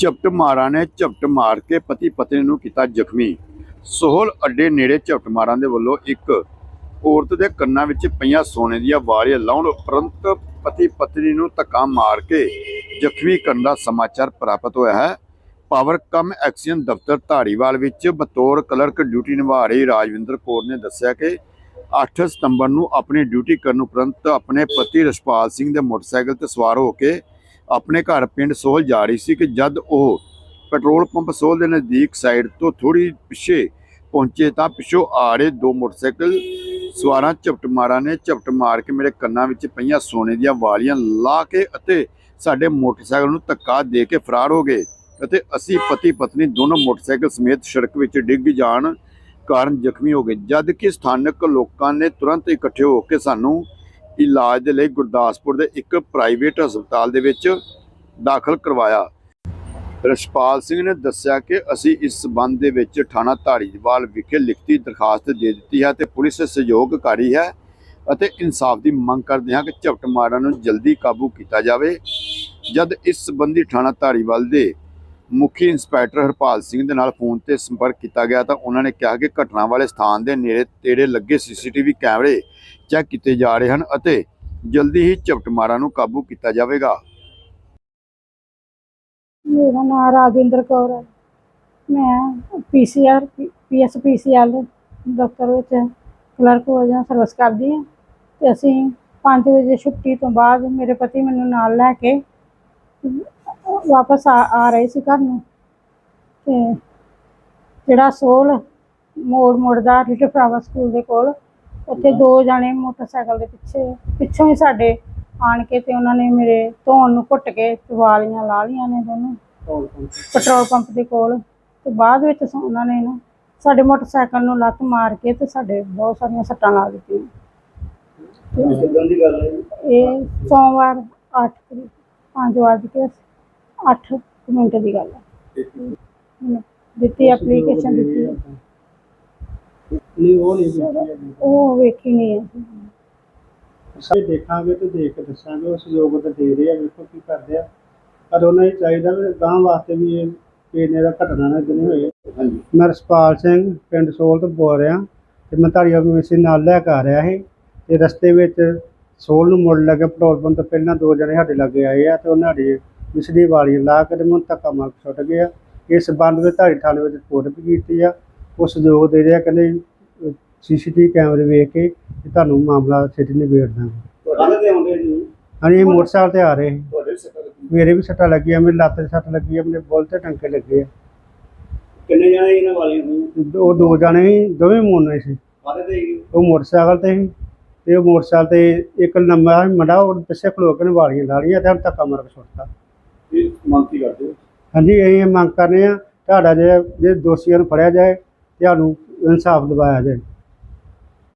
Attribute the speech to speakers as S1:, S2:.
S1: ਝਪਟ ਮਾਰਾਂ ਨੇ ਝਪਟ ਮਾਰ ਕੇ ਪਤੀ ਪਤਨੀ ਨੂੰ ਕੀਤਾ ਜ਼ਖਮੀ। ਸੋਹਲ ਅੱਡੇ ਨੇੜੇ ਝਪਟ ਮਾਰਾਂ ਦੇ ਵੱਲੋਂ ਇੱਕ ਔਰਤ ਦੇ ਕੰਨਾਂ ਵਿੱਚ ਪਈਆਂ ਸੋਨੇ ਦੀਆਂ ਵਾਲੀਆਂ ਲਾਉਣ ਉਪਰੰਤ ਪਤੀ ਪਤਨੀ ਨੂੰ ਧੱਕਾ ਮਾਰ ਕੇ ਜ਼ਖਮੀ ਕਰਨ ਦਾ ਸਮਾਚਾਰ ਪ੍ਰਾਪਤ ਹੋਇਆ ਹੈ। ਪਾਵਰ ਕਮ ਐਕਸ਼ਨ ਦਫ਼ਤਰ ਧਾਰੀਵਾਲ ਵਿੱਚ ਬਤੌਰ ਕਲਰਕ ਡਿਊਟੀ ਨਿਭਾ ਰਹੀ ਰਾਜਵਿੰਦਰ ਕੌਰ ਨੇ ਦੱਸਿਆ ਕਿ 8 ਸਤੰਬਰ ਨੂੰ ਆਪਣੀ ਡਿਊਟੀ ਕਰਨ ਉਪਰੰਤ ਆਪਣੇ ਪਤੀ ਰਸ਼ਪਾਲ ਸਿੰਘ ਦੇ ਮੋਟਰਸਾਈਕਲ ਤੇ ਸਵਾਰ ਹੋ ਕੇ ਆਪਣੇ ਘਰ ਪਿੰਡ ਸੋਹਲ ਜਾ ਰਹੀ ਸੀ ਕਿ ਜਦ ਉਹ ਪੈਟਰੋਲ ਪੰਪ ਸੋਹਲ ਦੇ ਨਜ਼ਦੀਕ ਸਾਈਡ ਤੋਂ ਥੋੜੀ ਪਿੱਛੇ ਪਹੁੰਚੇ ਤਾਂ ਪਿੱਛੋਂ ਆ ਰਹੇ ਦੋ ਮੋਟਰਸਾਈਕਲ ਸਵਾਰਾਂ ਝਪਟ ਮਾਰਾਂ ਨੇ ਝਪਟ ਮਾਰ ਕੇ ਮੇਰੇ ਕੰਨਾਂ ਵਿੱਚ ਪਈਆਂ ਸੋਨੇ ਦੀਆਂ ਵਾਲੀਆਂ ਲਾ ਕੇ ਅਤੇ ਸਾਡੇ ਮੋਟਰਸਾਈਕਲ ਨੂੰ ਧੱਕਾ ਦੇ ਕੇ ਫਰਾਰ ਹੋ ਗਏ ਅਤੇ ਅਸੀਂ ਪਤੀ ਪਤਨੀ ਦੋਨੋਂ ਮੋਟਰਸਾਈਕਲ ਸਮੇਤ ਸੜਕ ਵਿੱਚ ਡਿੱਗ ਜਾਣ ਕਾਰਨ ਜ਼ਖਮੀ ਹੋ ਗਏ। ਜਦ ਕਿ ਸਥਾਨਕ ਲੋਕਾਂ ਨੇ ਤੁਰੰਤ ਇਕੱਠੇ ਹੋ ਕੇ ਸਾਨੂੰ ਇਲਾਜ ਦੇ ਲਈ ਗੁਰਦਾਸਪੁਰ ਦੇ ਇੱਕ ਪ੍ਰਾਈਵੇਟ ਹਸਪਤਾਲ ਦੇ ਵਿੱਚ ਦਾਖਲ ਕਰਵਾਇਆ। ਰਸ਼ਪਾਲ ਸਿੰਘ ਨੇ ਦੱਸਿਆ ਕਿ ਅਸੀਂ ਇਸ ਸਬੰਧ ਦੇ ਵਿੱਚ ਥਾਣਾ ਧਾਰੀਵਾਲ ਵਿਖੇ ਲਿਖਤੀ ਦਰਖਾਸਤ ਦੇ ਦਿੱਤੀ ਹੈ ਤੇ ਪੁਲਿਸ ਸਹਿਯੋਗ ਕਰ ਹੈ ਅਤੇ ਇਨਸਾਫ ਦੀ ਮੰਗ ਕਰਦੇ ਹਾਂ ਕਿ ਝਪਟ ਮਾਰਾਂ ਨੂੰ ਜਲਦੀ ਕਾਬੂ ਕੀਤਾ ਜਾਵੇ। ਜਦ ਇਸ ਸੰਬੰਧੀ ਥਾਣਾ ਧਾਰੀਵਾਲ ਦੇ ਮੁਖੀ ਇੰਸਪੈਕਟਰ ਹਰਪਾਲ ਸਿੰਘ ਦੇ ਨਾਲ ਫੋਨ ਤੇ ਸੰਪਰਕ ਕੀਤਾ ਗਿਆ ਤਾਂ ਉਹਨਾਂ ਨੇ ਕਿਹਾ ਕਿ ਘਟਨਾ ਵਾਲੇ ਸਥਾਨ ਦੇ ਨੇੜੇ ਤੇੜੇ ਲੱਗੇ ਸੀਸੀਟੀਵੀ ਕੈਮਰੇ ਚੈੱਕ ਕੀਤੇ ਜਾ ਰਹੇ ਹਨ ਅਤੇ ਜਲਦੀ ਹੀ ਝਪਟ ਨੂੰ ਕਾਬੂ ਕੀਤਾ ਜਾਵੇਗਾ।
S2: ਮੇਰਾ ਨਾਮ ਰਾਜਿੰਦਰ ਕੌਰ ਹੈ। ਮੈਂ ਪੀਸੀਆਰ ਪੀਐਸ ਪੀਸੀਐਲ ਦਫ਼ਤਰ ਵਿੱਚ ਕਲਰਕ ਵਜੋਂ ਸਰਵਿਸ ਕਰਦੀ ਹਾਂ ਤੇ ਅਸੀਂ 5 ਵਜੇ ਛੁੱਟੀ ਤੋਂ ਬਾਅਦ ਮੇਰੇ ਪਤੀ ਮੈਨੂੰ ਨਾਲ ਲੈ ਕੇ ਵਾਪਸ ਆ ਆ ਰਹੇ ਸੀ ਘਰ ਨੂੰ। ਤੇ ਜਿਹੜਾ ਸੋਲ ਮੋੜ ਮੁੜਦਾ ਲਿਟਲ ਫਲਾਵਰ ਸਕੂਲ ਦੇ ਕੋਲ ਉੱਥੇ ਦੋ ਜਾਣੇ ਮੋਟਰਸਾਈਕਲ ਦੇ ਪਿੱਛੇ ਪਿੱਛੋਂ ਹੀ ਸਾਡੇ ਆਣ ਕੇ ਤੇ ਉਹਨਾਂ ਨੇ ਮੇਰੇ ਧੌਣ ਨੂੰ ਘੁੱਟ ਕੇ ਵਾਲੀਆਂ ਲਾ ਲਈਆਂ ਨੇ ਦੋਨੋਂ। ਪੈਟਰੋਲ ਪੰਪ ਦੇ ਕੋਲ। ਤੇ ਬਾਅਦ ਵਿੱਚ ਉਹਨਾਂ ਨੇ ਨਾ ਸਾਡੇ ਮੋਟਰਸਾਈਕਲ ਨੂੰ ਲੱਤ ਮਾਰ ਕੇ ਤੇ ਸਾਡੇ ਬਹੁਤ ਸਾਰੀਆਂ ਸੱਟਾਂ ਲਾ ਦਿੱਤੀਆਂ? ਇਹ ਸੋਮਵਾਰ 8 ਤਰੀਕ 5 ਵਜੇ ਕੇ 8 ਮਿੰਟ ਦੀ ਗੱਲ ਹੈ। ਦਿੱਤੀ ਐਪਲੀਕੇਸ਼ਨ ਦਿੱਤੀ ਹੈ।
S3: ਨਹੀਂ ਉਹ ਨਹੀਂ ਹੈਗੀ।
S2: ਉਹ ਵੇਖੀ ਨਹੀਂ ਹੈ।
S3: ਅਸੀਂ ਦੇਖਾਂਗੇ ਤੇ ਦੇਖ ਕੇ ਦੱਸਾਂਗੇ ਉਹ ਸਹਿਯੋਗ ਤਾਂ ਦੇ ਰਹੇ ਆ ਵੇਖੋ ਕੀ ਕਰਦੇ ਆ। ਪਰ ਉਹਨਾਂ ਨੂੰ ਚਾਹੀਦਾ ਵੀ ਗਾਂ ਵਾਸਤੇ ਵੀ ਇਹ ਇਹਨੇ ਦਾ ਘਟਨਾ ਨਾ ਜਨੇ ਹੋਏ।
S1: ਹਾਂਜੀ।
S3: ਮੈਂ ਰਸਪਾਲ ਸਿੰਘ ਪਿੰਡ ਸੋਲ ਤੋਂ ਬੋਲ ਰਿਹਾ। ਤੇ ਮੈਂ ਧਾਰੀਵਾਲ ਮਿਸ਼ਨ ਨਾਲ ਲੈ ਕੇ ਆ ਰਿਹਾ ਸੀ। ਤੇ ਰਸਤੇ ਵਿੱਚ ਸੋਲ ਨੂੰ ਮੁੜ ਲੱਗੇ ਪੈਟਰੋਲ ਪੰਪ ਤੋਂ ਪਹਿਲਾਂ ਦੋ ਜਣੇ ਸਾਡੇ ਲੱਗੇ ਆਏ ਆ ਤੇ ਉਹਨਾਂ ਦੀ ਮਿਸਰੀ ਵਾਲੀ ਲਾ ਕੇ ਮੈਨੂੰ ਧੱਕਾ ਮਾਰ ਕੇ ਸੁੱਟ ਗਏ ਆ ਇਸ ਸੰਬੰਧ ਵਿੱਚ ਧਾਰੀ ਥਾਣੇ ਵਿੱਚ ਰਿਪੋਰਟ ਵੀ ਕੀਤੀ ਆ। ਉਹ ਸਹਿਯੋਗ ਦੇ ਰਿਹਾ ਕਹਿੰਦੇ ਸੀਸੀਟੀਵੀ ਕੈਮਰੇ ਵੇਖ ਕੇ ਤੁਹਾਨੂੰ ਮਾਮਲਾ ਛੇਤੀ ਨਿਬੇੜ ਦਾਂਗੇ। ਹਾਂਜੀ ਇਹ ਮੋਟਰਸਾਈਕਲ ਤੇ ਆ ਰਹੇ ਮੇਰੇ ਵੀ ਸੱਟਾਂ ਲੱਗੀਆਂ ਮੇਰੀ ਲੱਤ 'ਤੇ ਸੱਟ ਲੱਗੀ ਆ ਮੇਰੇ ਬੁੱਲ ਤੇ ਟੰਕੇ ਲੱਗੇ ਆ।
S1: ਕਿੰਨੇ ਜਣੇ ਇਹਨਾਂ ਵਾਲੀਆਂ ਨੂੰ?
S3: ਉਹ ਦੋ ਜਾਣੇ ਸੀ ਦੋਵੇਂ ਮੋਨੇ ਸੀ? ਉਹ ਮੋਟਰਸਾਈਕਲ ਤੇ ਸੀ। ਤੇ ਉਹ ਮੋਟਰਸਾਈਕਲ ਤੇ ਇੱਕ ਲੰਮਾ ਮੁੰਡਾ ਉਹ ਪਿੱਛੇ ਖਲੋ ਕੇ ਵਾਲੀਆਂ ਲਾ ਲਈਆਂ ਤੇ ਧੱਕਾ ਮਾਰ ਕੇ
S1: ਇਹ ਮੰਗ ਕੀ ਕਰਦੇ ਹੋ?
S3: ਹਾਂਜੀ ਅਸੀਂ ਇਹ ਮੰਗ ਕਰਨੇ ਆ, ਤੁਹਾਡਾ ਜੇ ਜੇ ਦੋਸ਼ੀਆਂ ਨੂੰ ਫੜਿਆ ਜਾਏ, ਤੁਹਾਨੂੰ ਇਨਸਾਫ ਦਿਵਾਇਆ ਜਾਏ।